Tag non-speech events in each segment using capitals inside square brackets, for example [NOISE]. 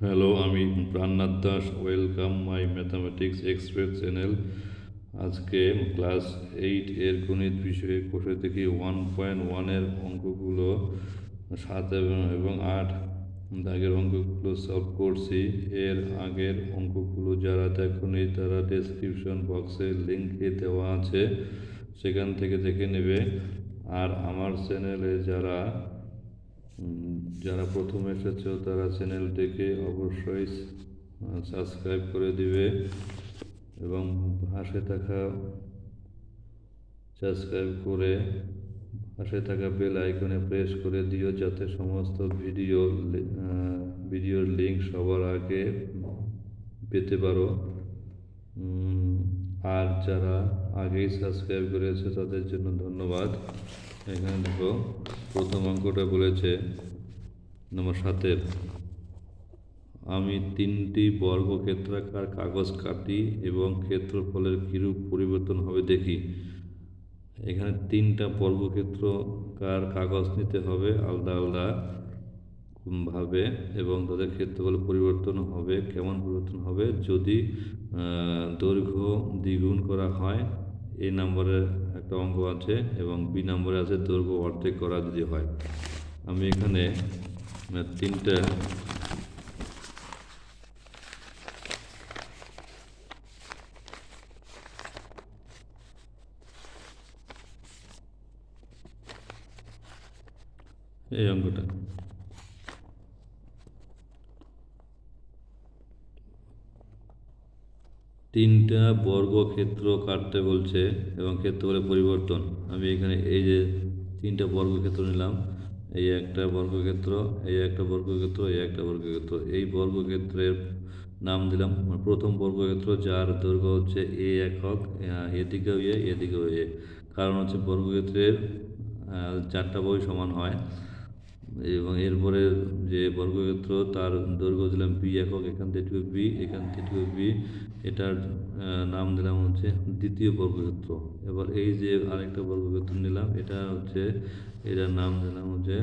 Hello, আমি Prannath Das, welcome my mathematics express channel. আজকে class eight এর গণিত বিষয়ে কোষে থেকে ওয়ান পয়েন্ট ওয়ানের অঙ্কগুলো সাত এবং এবং আট। দাগের অঙ্কগুলো সলভ করছি। এর আগের অঙ্কগুলো যারা দেখনি, তারা ডেসক্রিপশন বক্সে লিঙ্কে দেওয়া আছে। সেখান থেকে দেখে নেবে। আর আমার চ্যানেলে যারা যারা প্রথম এসেছ তারা চ্যানেলটিকে অবশ্যই সাবস্ক্রাইব করে দিবে এবং পাশে থাকা সাবস্ক্রাইব করে পাশে থাকা বেল আইকনে প্রেস করে দিও যাতে সমস্ত ভিডিও ভিডিওর লিঙ্ক সবার আগে পেতে পারো। আর যারা আগেই সাবস্ক্রাইব করেছে, তাদের জন্য ধন্যবাদ। এখানে দেখো, প্রথম অঙ্কটা বলেছে নম্বর সাতের, আমি তিনটি বর্গক্ষেত্রাকার কাগজ কাটি এবং ক্ষেত্রফলের কিরূপ পরিবর্তন হবে দেখি। এখানে তিনটা বর্গক্ষেত্রকার কাগজ নিতে হবে, আলাদা আলাদা। ভাবে এবং তাদের ক্ষেত্রফল পরিবর্তন হবে, কেমন পরিবর্তন হবে? যদি দৈর্ঘ্য দ্বিগুণ করা হয়, এ নম্বরের একটা অঙ্ক আছে এবং বি নম্বরে আছে দৈর্ঘ্য অর্ধেক করা যদি হয়। আমি এখানে তিনটা এই অঙ্কটা তিনটা বর্গক্ষেত্র কাটতে বলছে এবং ক্ষেত্রফলের পরিবর্তন। আমি এখানে এই যে তিনটা বর্গক্ষেত্র নিলাম এই একটা বর্গক্ষেত্র এই একটা বর্গক্ষেত্র এই একটা বর্গক্ষেত্র। এই বর্গক্ষেত্রের নাম দিলাম। প্রথম বর্গক্ষেত্র যার দৈর্ঘ্য হচ্ছে এ একক আহ, এদিকেও এ এদিকেও এ। কারণ হচ্ছে বর্গক্ষেত্রের চারটা বই সমান হয়। এবং এরপরে যে বর্গক্ষেত্র তার দৈর্ঘ্য দিলাম বি একক এখান থেকে বি এখান থেকে বি এটার নাম দিলাম হচ্ছে দ্বিতীয় বর্গক্ষেত্র। এবার এই যে আরেকটা বর্গক্ষেত্র নিলাম, এটা হচ্ছে, এটার নাম দিলাম হচ্ছে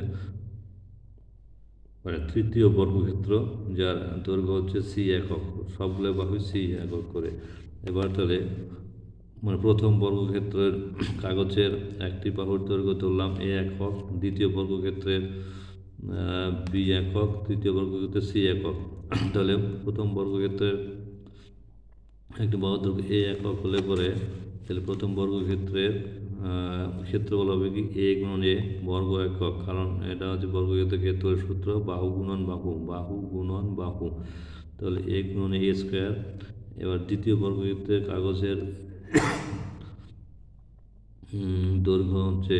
মানে তৃতীয় বর্গক্ষেত্র, যার দৈর্ঘ্য হচ্ছে সি একক, সবগুলো বাহু সি একক করে। এবার তাহলে মানে প্রথম বর্গক্ষেত্রের কাগজের একটি বাহুর দৈর্ঘ্য ধরলাম এ একক, দ্বিতীয় বর্গক্ষেত্রের বি একক, তৃতীয় বর্গক্ষেত্রে সি একক। তাহলে প্রথম বর্গক্ষেত্রের একটি বাহুর দৈর্ঘ্য এ একক হলে পরে তাহলে প্রথম বর্গক্ষেত্রের ক্ষেত্রফল হবে কি এ গুণন এ বর্গ একক। কারণ এটা হচ্ছে বর্গক্ষেত্রের ক্ষেত্রের সূত্র, বাহু গুণন বাহু বাহু গুণন বাহু। তাহলে এ গুণন এ স্কোয়ার। এবার দ্বিতীয় বর্গক্ষেত্রের কাগজের দৈর্ঘ্য হচ্ছে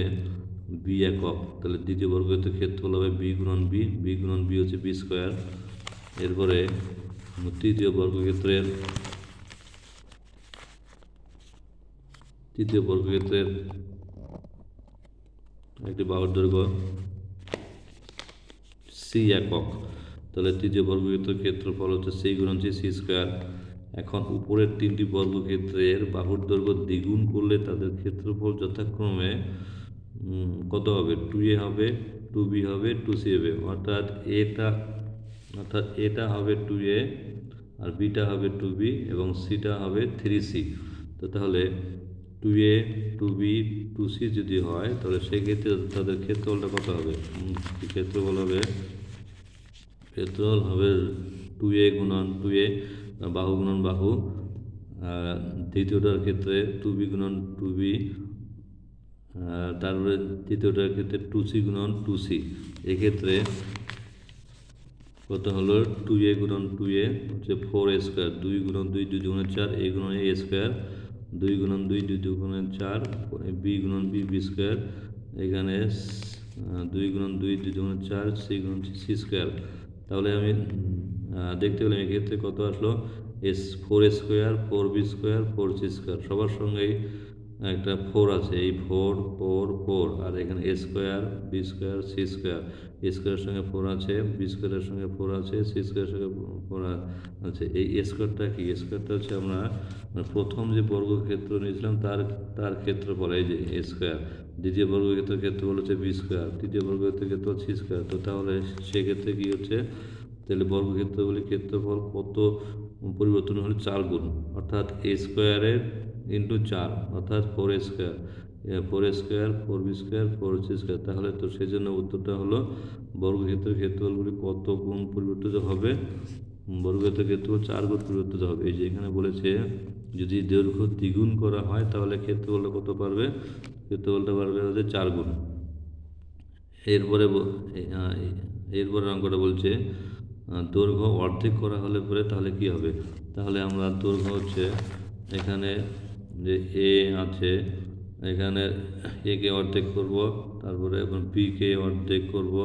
বি একক। তাহলে দ্বিতীয় বর্গক্ষেত্রের ক্ষেত্রফল হবে বি গুণন বি বি গুণন বি হচ্ছে বি স্কোয়ার। এরপরে তৃতীয় বর্গক্ষেত্রের তৃতীয় বর্গক্ষেত্রের একটি বাহুর দৈর্ঘ্য সি একক। তাহলে তৃতীয় বর্গক্ষেত্রের ক্ষেত্রফল হচ্ছে সি গুণন সি সি স্কোয়ার। এখন উপরের তিনটি বর্গক্ষেত্রের বাহুর দৈর্ঘ্য দ্বিগুণ করলে তাদের ক্ষেত্রফল যথাক্রমে কত হবে? টু এ হবে টু বি হবে টু সি হবে। অর্থাৎ এটা অর্থাৎ এটা হবে টু এ আর বিটা হবে টু বি এবং সিটা হবে থ্রি সি তো তাহলে two A two B two C যদি হয়, তাহলে সেক্ষেত্রে তাদের ক্ষেত্রফলটা কত হবে? ক্ষেত্রফল হবে? ক্ষেত্রফল হবে টু এ গুণন টু এ বাহু গুণন বাহু, আর দ্বিতীয়টার ক্ষেত্রে টু বি গুণন টু বি তারপরে তৃতীয়টার ক্ষেত্রে টু সি গুণন টু সি এক্ষেত্রে কত হলো? টু এ গুণন টু এ হচ্ছে ফোর এ স্কোয়ার দুই গুণন দুই দুই দুগুণের চার এ গুণন এ স্কোয়ার দুই গুণন দুই দুই দুগুণের চার বি গুণন বি বি স্কোয়ার। এখানে দুই গুণন দুই দুই গুণন চার, সি গুণন সি স্কোয়ার। তাহলে আমি দেখতে পেলাম এক্ষেত্রে কত আসলো? S, four square, four B square, four C square. সবার সঙ্গেই একটা ফোর আছে, এই ফোর ফোর ফোর, আর এখানে A square, B square, C square. A স্কোয়ারের সঙ্গে ফোর আছে, বি স্কোয়ারের সঙ্গে ফোর আছে, সি স্কোয়ারের সঙ্গে ফোর আছে। এই স্কোয়ারটা কি? স্কোয়ারটা হচ্ছে আমরা মানে প্রথম যে বর্গক্ষেত্র নিয়েছিলাম, তার তার ক্ষেত্র ক্ষেত্রফল, এই যে এ স্কোয়ার। দ্বিতীয় বর্গক্ষেত্রের ক্ষেত্রফল হচ্ছে বি স্কোয়ার। তৃতীয় বর্গক্ষেত্রের ক্ষেত্রফল সি স্কোয়ার। তো তাহলে সেক্ষেত্রে কী হচ্ছে? তাহলে বর্গক্ষেত্রগুলির ক্ষেত্রফল কত? পরিবর্তন হলে চার গুণ। অর্থাৎ এ স্কোয়ারের ইন্টু চার অর্থাৎ four square four square four B square four C square তাহলে তো সেই জন্য উত্তরটা হলো বর্গক্ষেত্রের ক্ষেত্রফলগুলি কত গুণ পরিবর্তিত হবে? বর্গক্ষেত্রের ক্ষেত্রফল চার গুণ পরিবর্তিত হবে। এই যে এখানে বলেছে, যদি দৈর্ঘ্য দ্বিগুণ করা হয়, তাহলে ক্ষেত্রফলটা কত পারবে ক্ষেত্রফলটা পারবে হচ্ছে চার গুণ। এরপরে এরপরে অঙ্কটা বলছে, দৈর্ঘ্য অর্ধেক করা হলে পরে তাহলে কি হবে? তাহলে আমরা দৈর্ঘ্য হচ্ছে এখানে যে এ আছে, এখানে একে অর্ধেক করব, তারপরে এখন বি কে অর্ধেক করব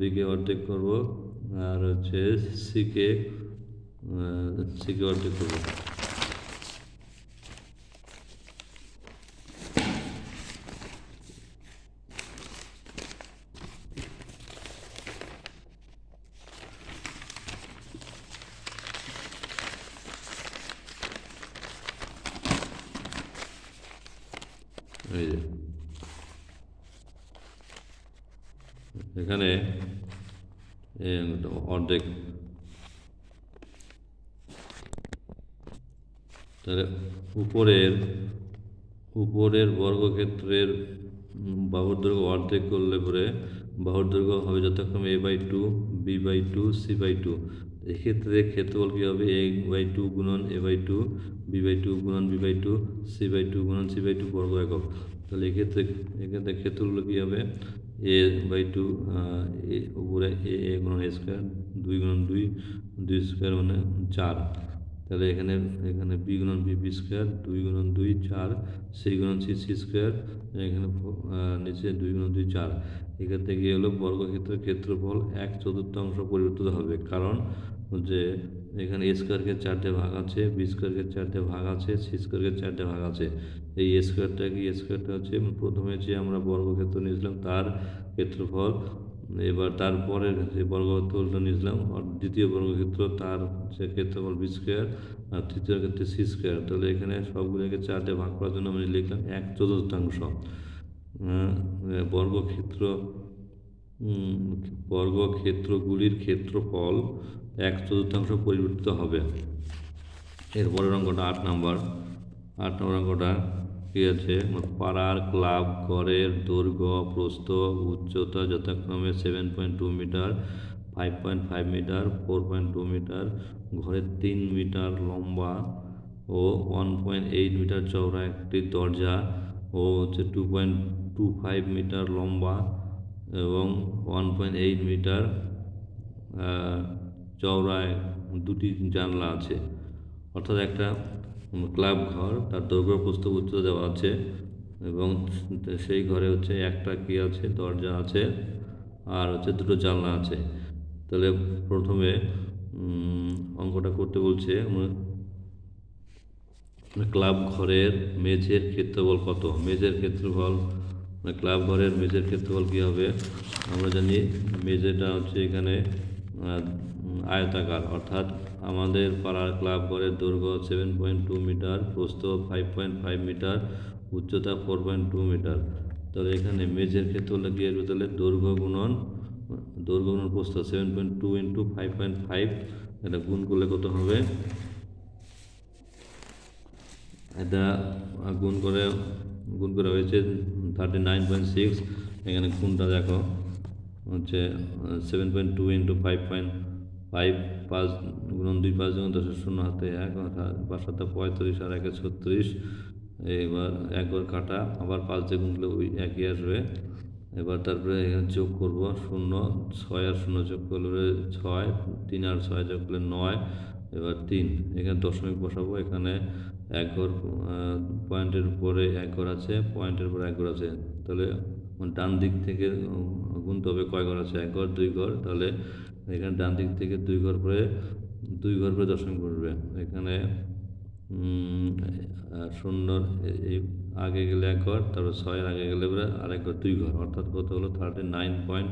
বিকে অর্ধেক করব, আর হচ্ছে সিকে সি কে অর্ধেক করব এই যে এখানে অর্ধেক। তাহলে উপরের উপরের বর্গক্ষেত্রের বাহুর দৈর্ঘ্য অর্ধেক করলে পরে বাহুর দৈর্ঘ্য হবে যথাক্রমে A by two B by two C by two এক্ষেত্রে ক্ষেত্রফল কী হবে? এ বাই টু গুণন A by two B by two গুণন B by two C by two গুণন সি বাই টু বর্গ একক। তাহলে এক্ষেত্রে এক্ষেত্রে ক্ষেত্রগুলো কী হবে? এ বাই টু এ উপরে এ এ গুণন এ স্কোয়ার, দুই গুণন দুই দুই স্কোয়ার মানে চার। তাহলে এখানে এখানে বি গুণন বি বি স্কোয়ার, দুই গুণন দুই, চার, সি গুণন সি সি স্কোয়ার, এখানে নিচে দুই গুণন দুই, চার। এক্ষেত্রে গিয়ে হলো? বর্গক্ষেত্রের ক্ষেত্রফল এক চতুর্থাংশ পরিবর্তিত হবে। কারণ যে এখানে এ স্কোয়ারকে চারটে ভাগ আছে বি স্কোয়ারকে চারটে ভাগ আছে সি স্কোয়ারকে চারটে ভাগ আছে। এই এ স্কোয়ারটা কি এ স্কোয়ারটা হচ্ছে প্রথমে যে আমরা বর্গক্ষেত্র নিয়েছিলাম, তার ক্ষেত্রফল, এবার তারপরে যে বর্গক্ষেত্রটা নিয়েছিলাম, আর দ্বিতীয় বর্গক্ষেত্র, তার যে ক্ষেত্রফল বি স্কোয়ার আর তৃতীয় ক্ষেত্রে সি স্কোয়ার তাহলে এখানে সবগুলোকে চারটে ভাগ করার জন্য আমি লিখলাম এক চতুর্থাংশ। বর্গক্ষেত্র বর্গক্ষেত্রগুলির ক্ষেত্রফল এক চতুর্থাংশ পরিবর্তিত হবে। এরপরের অঙ্কটা আট নম্বর। আট নম্বর অঙ্কটা কী আছে? পাড়ার ক্লাব, ঘরের দৈর্ঘ্য, প্রস্থ, উচ্চতা যথাক্রমে seven point two metre five point five metre four point two metre, ঘরের তিন মিটার লম্বা ও ওয়ান পয়েন্ট এইট মিটার চওড়া একটি দরজা ও হচ্ছে two point two five metre লম্বা এবং ওয়ান পয়েন্ট এইট মিটার চওড়ায় দুটি জানলা আছে। অর্থাৎ একটা ক্লাব ঘর, তার দৈর্ঘ্য উচ্চতা দেওয়া আছে এবং সেই ঘরে হচ্ছে একটা কি আছে, দরজা আছে আর হচ্ছে দুটো জানলা আছে। তাহলে প্রথমে অঙ্কটা করতে বলছে ক্লাব ঘরের মেঝের ক্ষেত্রফল কত? মেঝের ক্ষেত্রফল, ক্লাব ঘরের মেঝের ক্ষেত্রফল কী হবে? আমরা জানি মেঝেটা হচ্ছে এখানে আয়তাকার, অর্থাৎ আমাদের পাড়ার ক্লাব ঘরের দৈর্ঘ্য সেভেন পয়েন্ট টু মিটার, প্রস্থ ফাইভ পয়েন্ট ফাইভ মিটার, উচ্চতা ফোর পয়েন্ট টু মিটার। তাহলে এখানে মেঝের ক্ষেত্রফলটা কী আসবে তাহলে দৈর্ঘ্য গুণন দৈর্ঘ্য গুণন প্রস্থ seven point two into five point five এটা গুণ করলে কত হবে? এটা গুণ করে গুণ করে হয়েছে থার্টি নাইন পয়েন্ট সিক্স এখানে গুণটা দেখো, হচ্ছে seven point two into five point five পাঁচ গুণন দুই, পাঁচ গুণ দশের শূন্য হাতে এক পাঁচ সাথে পঁয়ত্রিশ, আর একে ছত্রিশ। এবার একবার কাটা, আবার পাঁচ দিয়ে গুণ করলে ওই একই আসবে। এবার তারপরে এখানে যোগ করব, শূন্য, ছয় আর শূন্য যোগ করলে ছয়, তিন আর ছয় যোগ করলে নয়, এবার তিন। এখানে দশমিক বসাবো, এখানে এক ঘর পয়েন্টের উপরে এক ঘর আছে, পয়েন্টের উপরে এক ঘর আছে। তাহলে ডান দিক থেকে গুনতে হবে কয় ঘর আছে? এক ঘর, দুই ঘর, তাহলে এখানে ডান দিক থেকে দুই ঘর পরে, দুই ঘর পরে দশমিক বসবে এখানে শূন্য আগে গেলে এক ঘর, তারপর ছয়ের আগে গেলে আরেক ঘর, দুই ঘর। অর্থাৎ কত হলো? Thirty nine point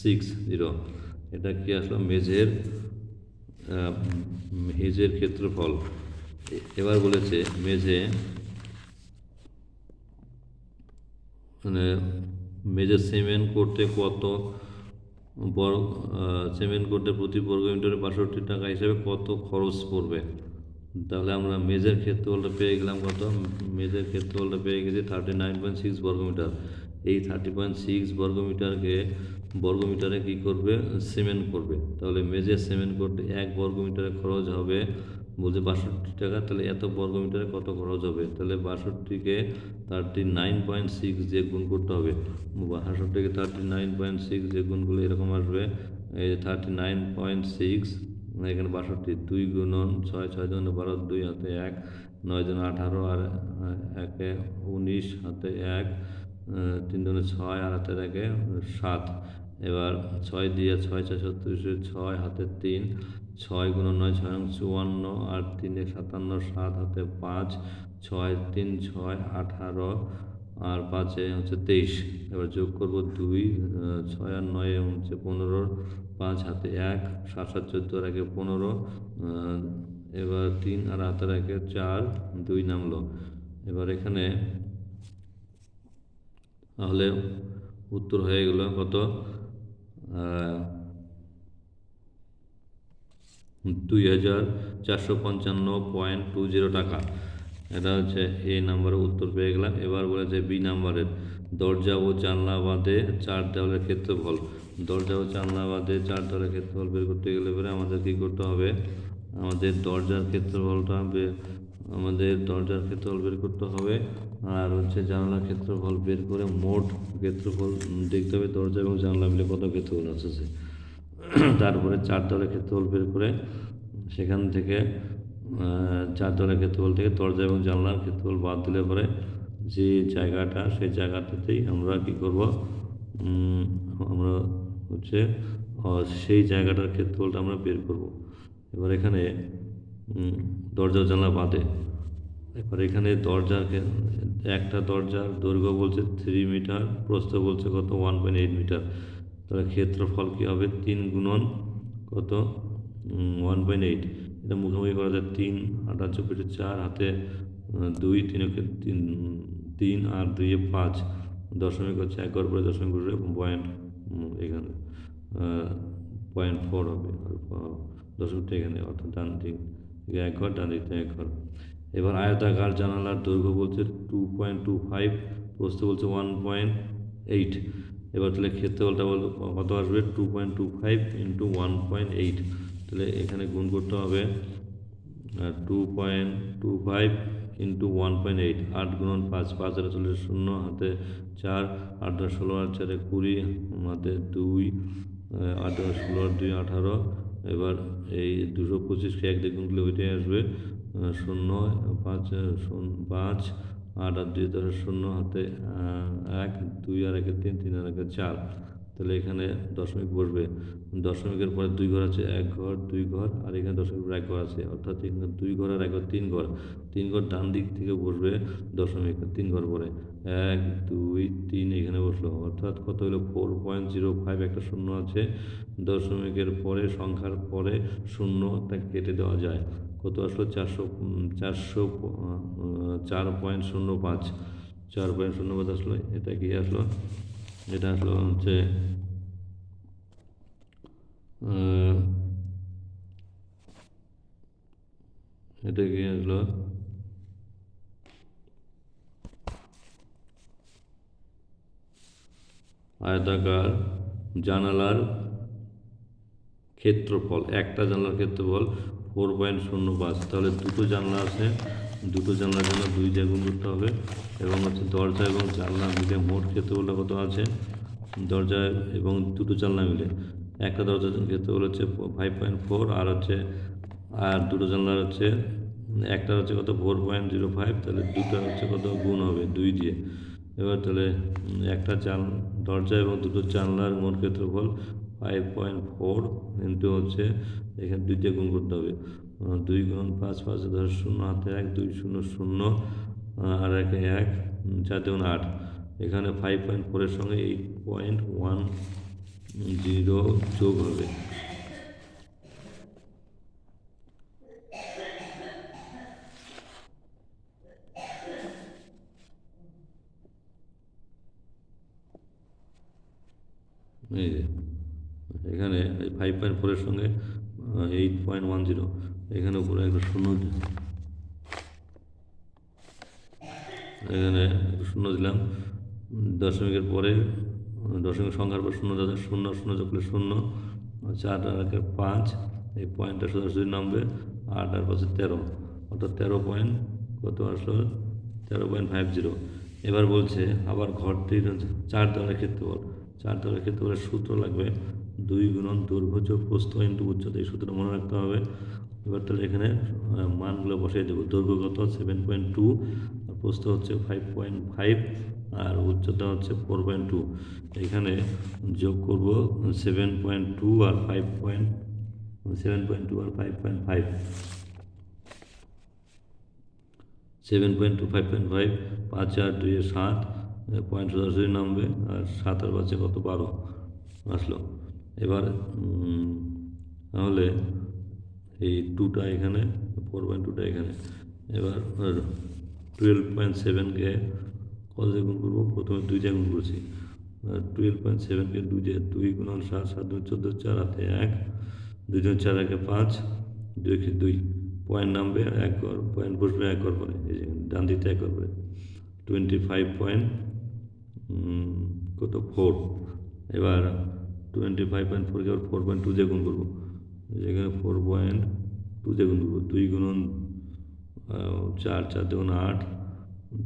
six zero এটা কি আসলো? মেঝের মেঝের ক্ষেত্রফল। এবার বলেছে মেঝে মানে মেঝে সিমেন্ট করতে কত বর্গ সিমেন্ট করতে প্রতি বর্গ মিটারে বাষট্টি টাকা হিসেবে কত খরচ পড়বে? তাহলে আমরা মেজের ক্ষেত্রফলটা পেয়ে গেলাম কত? মেজের ক্ষেত্রফলটা পেয়ে গেছি থার্টি নাইন পয়েন্ট সিক্স বর্গমিটার এই থার্টি পয়েন্ট সিক্স বর্গমিটারকে বর্গমিটারে কী করবে? সিমেন্ট করবে। তাহলে মেজের সিমেন্ট করতে এক বর্গমিটারে খরচ হবে বলছে বাষট্টি টাকা, তাহলে এত বর্গমিটারে কত খরচ হবে? তাহলে বাষট্টিকে থার্টি নাইন পয়েন্ট সিক্স দিয়ে গুণ করতে হবে। বাষট্টিকে থার্টি নাইন পয়েন্ট সিক্স দিয়ে গুণ করলে এরকম আসবে। এই থার্টি নাইন পয়েন্ট সিক্স এখানে বাষট্টি, দুই গুণন ছয় ছয় জন বারো, দুই হাতে এক, নয় জন আঠারো, আর একে উনিশ হাতে এক তিন জনে ছয়, আর হাতে একে সাত। এবার ছয় দিয়ে ছয় ছয় ছত্রিশে, ছয় হাতে তিন ছয় গুণ নয় ছয় নং চুয়ান্ন, আর তিনে সাতান্ন, সাত হাতে পাঁচ, ছয় তিন ছয় আঠারো, আর পাঁচে হচ্ছে তেইশ। এবার যোগ করব দুই, ছয় আর নয় হচ্ছে পনেরো, পাঁচ হাতে এক, সাত সাত চোদ্দ একে পনেরো, এবার তিন আর হাতের একে চার, দুই নামলো। এবার এখানে তাহলে উত্তর হয়ে গেল কত? দুই হাজার চারশো পঞ্চান্ন পয়েন্ট টু জিরো টাকা। এটা হচ্ছে এ নাম্বারের উত্তর পেয়ে গেলাম। এবার বলেছে বি নাম্বারের দরজা ও জানলা বাদে চার দেওয়ালের ক্ষেত্রফল। দরজা ও জানলা বাদে চার দেওয়ালের ক্ষেত্রফল বের করতে গেলে পরে আমাদের কী করতে হবে? আমাদের দরজার ক্ষেত্রফলটা আমাদের দরজার ক্ষেত্রফল বের করতে হবে। আর হচ্ছে জানলার ক্ষেত্রফল বের করে মোট ক্ষেত্রফল দেখতে হবে দরজা এবং জানলা মিলে কত ক্ষেত্রফল আছে? [CLEARS THROAT] তারপরে চার দলের ক্ষেত্রফল বের করে সেখান থেকে চার দলের ক্ষেত্রফল থেকে দরজা এবং জানলার ক্ষেত্রফল বাদ দিলে পরে যে জায়গাটা, সেই জায়গাটাতেই আমরা কী করব? আমরা হচ্ছে সেই জায়গাটার ক্ষেত্রফলটা আমরা বের করব। এবার এখানে দরজা জানলা বাদে। এবার এখানে দরজার একটা দরজার দৈর্ঘ্য বলছে থ্রি মিটার প্রস্থ বলছে কত? ওয়ান পয়েন্ট এইট মিটার তাহলে ক্ষেত্রফল কী হবে? তিন গুণন কত? ওয়ান পয়েন্ট এইট এটা মুখোমুখি করা যায় তিন, আট চব্বিশে চার, হাতে দুই, তিন তিন তিন আর দুইয়ে পাঁচ। দশমিক হচ্ছে এক ঘর পরে দশমিক ঘুরে পয়েন্ট এখানে পয়েন্ট ফোর হবে। দশমিকটা এখানে, অর্থাৎ ডান দিক এক ঘর ডান দিক থেকে এক ঘর এবার আয়তাকার জানালার দৈর্ঘ্য বলছে টু পয়েন্ট টু ফাইভ বলছে ওয়ান পয়েন্ট এইট এবার তাহলে ক্ষেত্রফলটা বল, কত আসবে? Two point two five into one point eight তাহলে এখানে গুণ করতে হবে two point two five into one point eight আট গুণন পাঁচ পাঁচ হাজার চল্লিশ, শূন্য হাতে চার, আট দশ ষোলো আর চারে কুড়ি, হাতে দুই আট দশ ষোলো আর দুই, আঠারো। এবার এই দুশো পঁচিশকে এক দিয়ে গুণ করলে ওইটাই আসবে শূন্য, পাঁচ পাঁচ আট আর দুই দশ শূন্য হাতে এক, দুই আর একে তিন তিন আর একে চার। তাহলে এখানে দশমিক বসবে। দশমিকের পরে দুই ঘর আছে, এক ঘর, দুই ঘর, আর এখানে দশমিক এক ঘর আছে। অর্থাৎ এখানে দুই ঘর আর এক ঘর, তিন ঘর। তিন ঘর ডান দিক থেকে বসবে দশমিক, তিন ঘর পরে। এক, দুই, তিন এখানে বসল। অর্থাৎ কত হলো? ফোর পয়েন্ট জিরো ফাইভ একটা শূন্য আছে। দশমিকের পরে, সংখ্যার পরে শূন্য শূন্যটা কেটে দেওয়া যায়। কত আসলো? চারশো চারশো চার পয়েন্ট শূন্য পাঁচ। চার পয়েন্ট শূন্য পাঁচ আসলো। এটা কি আসলো? এটা আসলো হচ্ছে এটা কি আসলো? আয়তাকার জানালার ক্ষেত্রফল, একটা জানলার ক্ষেত্রফল ফোর পয়েন্ট শূন্য পাঁচ তাহলে দুটো জানলা আছে। দুটো জানলার জন্য দুই দিয়ে গুণ করতে হবে এবং হচ্ছে দরজা এবং জানলা মিলে মোট ক্ষেত্রফলটা কত আছে? দরজা এবং দুটো জানলা মিলে। একটা দরজার ক্ষেত্রফল হচ্ছে ফাইভ পয়েন্ট ফোর আর হচ্ছে, আর দুটো জানলার হচ্ছে, একটা হচ্ছে কত? Four point zero five. তাহলে দুটো হচ্ছে কত? গুণ হবে দুই দিয়ে। এবার তাহলে একটা জান, দরজা এবং দুটো জানলার মোট ক্ষেত্রফল ফাইভ পয়েন্ট ফোর ইন্টু হচ্ছে, এখানে দুই দিয়ে গুণ করতে হবে। দুই গুণ পাঁচ পাঁচ দশ, শূন্য হাতে এক, দুই, শূন্য শূন্য আর একে এক চার দুগুণ আট। এখানে ফাইভ পয়েন্ট ফোরের সঙ্গে এইট পয়েন্ট ওয়ান জিরো যোগ হবে। এই এখানে এই ফাইভ পয়েন্ট ফোরের সঙ্গে এইট পয়েন্ট ওয়ান জিরো এখানে উপরে একটা শূন্য এখানে শূন্য দিলাম। দশমিকের পরে, দশমিক সংখ্যার পর শূন্য দাদা শূন্য শূন্য যোগ শূন্য চার আর পাঁচ, এই পয়েন্টটা সোজাসুজি নামবে, আট আর পাশে তেরো। অর্থাৎ তেরো পয়েন্ট কত আসলো? তেরো পয়েন্ট ফাইভ জিরো এবার বলছে, আবার ঘরটির চার দেওয়ালের ক্ষেত্রফল, চার দেওয়ালের ক্ষেত্রফলের সূত্র লাগবে দুই গুণন যোগ প্রস্থ ইন্টু উচ্চতা, এই সূত্রটা মনে রাখতে হবে। এবার তাহলে এখানে মানগুলো বসিয়ে দেবো। দৈর্ঘ্য কত? সেভেন পয়েন্ট টু আর প্রস্থ হচ্ছে ফাইভ পয়েন্ট ফাইভ আর উচ্চতা হচ্ছে ফোর পয়েন্ট টু এখানে যোগ করব সেভেন পয়েন্ট টু আর five point seven point two আর five point five seven point two five point five পাঁচ আর দুইয়ে সাত পয়েন্ট সরাসরি নামবে, আর সাত আর পাঁচে কত? বারো। আসলো। এবার তাহলে এই টুটা এখানে ফোর পয়েন্ট টুটা এখানে। এবার টুয়েলভ পয়েন্ট সেভেনকে কত গুণ করব? প্রথমে দুই গুণ করছি। টুয়েলভ পয়েন্ট সেভেনকে দুই দুই গুণন সাত সাত দুই, চোদ্দ, চার হাতে এক, দুই চার, একে পাঁচ, দুই দুই। পয়েন্ট নামবে এক ঘর পয়েন্ট বসবে এক ঘর পরে এই যে ডান দিকতে এক ঘর পরে টোয়েন্টি ফাইভ পয়েন্ট কত? ফোর এবার টোয়েন্টি ফাইভ পয়েন্ট ফোরকে আবার ফোর পয়েন্ট টু দিয়ে গুণ করব। যেখানে ফোর পয়েন্ট টু দিয়ে গুণ করব। দুই গুণন চার চার দুগুণ আট,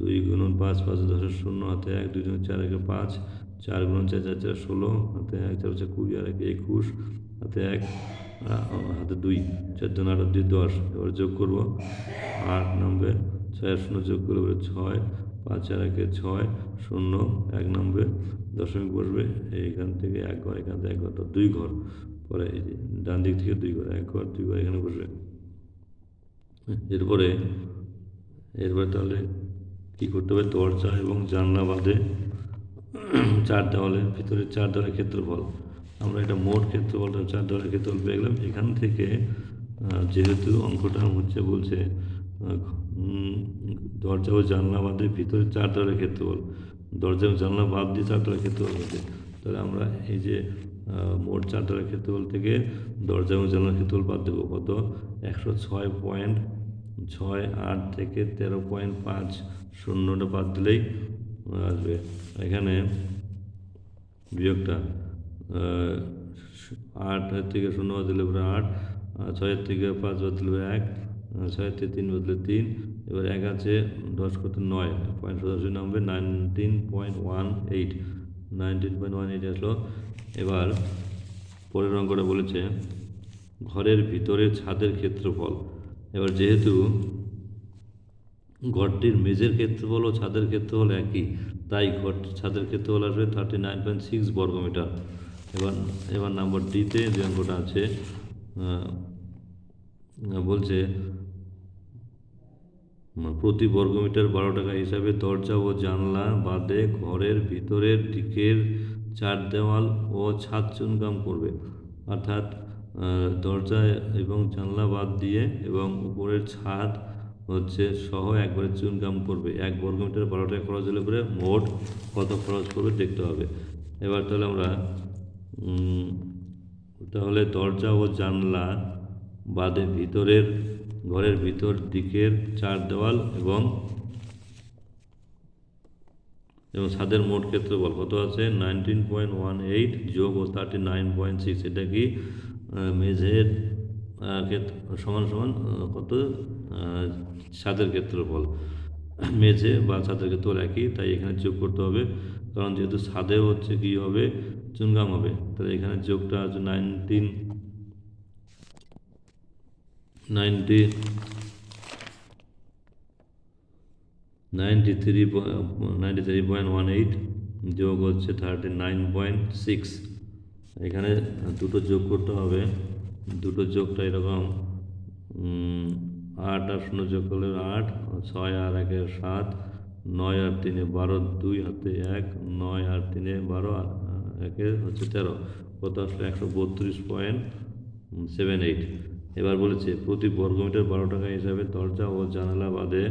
দুই গুণন পাঁচ পাঁচ দশের শূন্য, হাতে এক, দুই দুগুণ চার, একে পাঁচ, চার গুণন চার চার চার, ষোলো, হাতে এক, চার হচ্ছে কুড়ি, আর একে একুশ, হাতে এক হাতে দুই, চার জন আট দুই, দশ। এবার যোগ করব। আট নামবে ছয় শূন্য যোগ পরে ছয় পাঁচ চার একে ছয়, শূন্য, এক নম্বরে দশমিক বসবে, এইখান থেকে এক ঘর, এখান থেকে এক ঘর দুই ঘর। পরে এই যে ডান দিক থেকে দুই ঘর, এক ঘর, দুই ঘর, এখানে বসবে। এরপরে এরপরে তাহলে কী করতে হবে? দরজা এবং জানলা বাদে চার দেওয়ালের ভিতরে চার দেওয়ালের ক্ষেত্রফল। আমরা এটা মোট ক্ষেত্রফলটা চার দেওয়ালের ক্ষেত্রফল পেয়ে গেলাম। এখান থেকে যেহেতু অঙ্কটা হচ্ছে বলছে দরজা ও জানলা বাদে ভিতরে চার দেওয়ালের ক্ষেত্রফল দরজা এবং জানলা বাদ দিয়ে চার দেওয়ালের ক্ষেত্রফল হচ্ছে তাহলে আমরা এই যে মোট চার দেওয়ালের ক্ষেত্রফল থেকে দরজা এবং জানলার ক্ষেত্রফল বাদ দেবো। কত? একশো ছয় পয়েন্ট ছয় আট থেকে তেরো পয়েন্ট পাঁচ শূন্যটা বাদ দিলেই আসবে। এখানে বিয়োগটা আট থেকে শূন্য বাদ দিলে পরে আট ছয়ের থেকে পাঁচ বাদ দিলে এক ছয়ের থেকে তিন বদলে তিন এবার এক আছে দশ কত নয়, পয়েন্ট সরাসরি নামবে nineteen point one eight nineteen point one eight আসলো। এবার পরের অঙ্কটা বলেছে, ঘরের ভিতরে ছাদের ক্ষেত্রফল। এবার যেহেতু ঘরটির মেঝের ক্ষেত্রফল ও ছাদের ক্ষেত্রফল একই, তাই ঘরটির ছাদের ক্ষেত্রফল আসবে থার্টি নাইন পয়েন্ট সিক্স বর্গমিটার। এবার এবার নাম্বার ডিতে যে অঙ্কটা আছে বলছে প্রতি বর্গমিটার বারো টাকা হিসাবে দরজা ও জানলা বাদে ঘরের ভিতরের দিকের চার দেওয়াল ও ছাদ চুনকাম করবে। অর্থাৎ দরজা এবং জানলা বাদ দিয়ে এবং উপরের ছাদ হচ্ছে সহ একবারে চুনকাম করবে। এক বর্গমিটার বারো টাকা খরচ হলে পরে মোট কত খরচ করবে দেখতে হবে। এবার তাহলে আমরা তাহলে দরজা ও জানলা বাদে ভিতরের ঘরের ভিতর দিকের চার দেওয়াল এবং এবং ছাদের মোট ক্ষেত্রফল কত আছে? নাইনটিন পয়েন্ট ওয়ান এইট যোগ ও থার্টি নাইন পয়েন্ট সিক্স এটা কি মেঝের সমান সমান কত? ছাদের ক্ষেত্রফল। মেঝে বা ছাদের ক্ষেত্রফল একই, তাই এখানে যোগ করতে হবে। কারণ যেহেতু ছাদে হচ্ছে কি হবে? চুনগাম হবে। তাহলে এখানে যোগটা nineteen ninety ninety three ninety three point one eight যোগ হচ্ছে থার্টি নাইন পয়েন্ট সিক্স। এখানে দুটো যোগ করতে হবে। দুটো যোগটা এরকম আট আর শূন্য যোগ করলে আট, ছয় আর একে সাত, নয় আর তিনে বারো, দুই হাতে এক, নয় আর তিনে বারো, আর, একে হচ্ছে তেরো। কত আসলে? একশো বত্রিশ পয়েন্ট সেভেন এইট এবার বলেছে, প্রতি বর্গমিটার বারো টাকা হিসাবে দরজা ও জানালা বাদে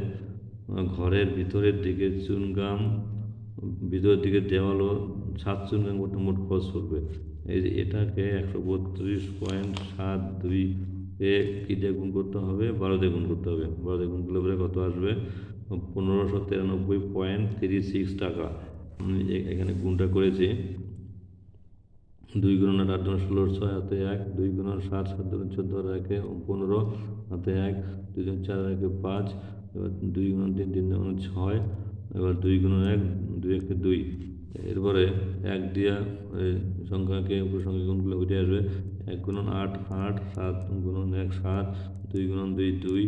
ঘরের ভিতরের দিকে চুনগাম, ভিতরের দিকে দেওয়াল ও ছাদ চুনগাম করতে মোট খরচ পড়বে। এই যে এটাকে একশো বত্রিশ পয়েন্ট সাত দুই এ কী দিয়ে গুণ করতে হবে? বারো দিয়ে গুণ করতে হবে। বারো দিয়ে গুণ করলে পরে কত আসবে? পনেরোশো তিরানব্বই পয়েন্ট থ্রি সিক্স টাকা। এখানে গুণটা করেছি। দুই গুণ আট দুই ষোলো ছয় হাতে এক, দুই গুণ সাত সাত দুই চোদ্দ একে, পনেরো হাতে এক, দুই গুণ চার একে পাঁচ, এবার দুই গুণ তিন তিন গুণ ছয়, এবার দুই গুণ এক, দুই একে দুই। এরপরে এক দিয়া সংখ্যাকে উপর সংখ্যা গুণগুলো উঠে আসবে। এক গুণন আট আট, সাত গুণন এক সাত, দুই গুণন দুই দুই,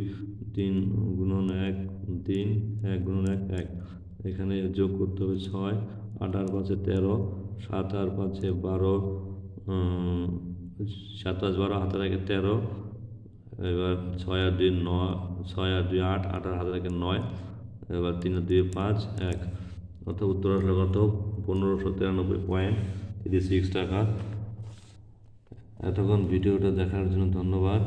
তিন গুণন এক তিন, এক গুণন এক এক। এখানে যোগ করতে হবে ছয়, আট আর পাঁচে তেরো সাত আর পাঁচে বারো সাত পাঁচ বারো হাতে রাখে তেরো, এবার ছয় আর দুই নয়, ছয় আর দুই আট আট আর হাতে রাখে নয়, এবার তিন আর দুই পাঁচ, এক। অর্থাৎ উত্তর আসলে কত? পনেরোশো তিরানব্বই পয়েন্ট থ্রি সিক্স টাকা। এতক্ষণ ভিডিওটা দেখার জন্য ধন্যবাদ।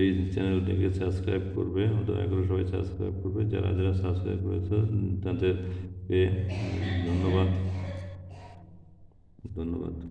এই চ্যানেলটিকে সাবস্ক্রাইব করবে, দয়া করে সবাই সাবস্ক্রাইব করবে। যারা যারা সাবস্ক্রাইব করেছে, তাদেরকে ধন্যবাদ। ধন্যবাদ।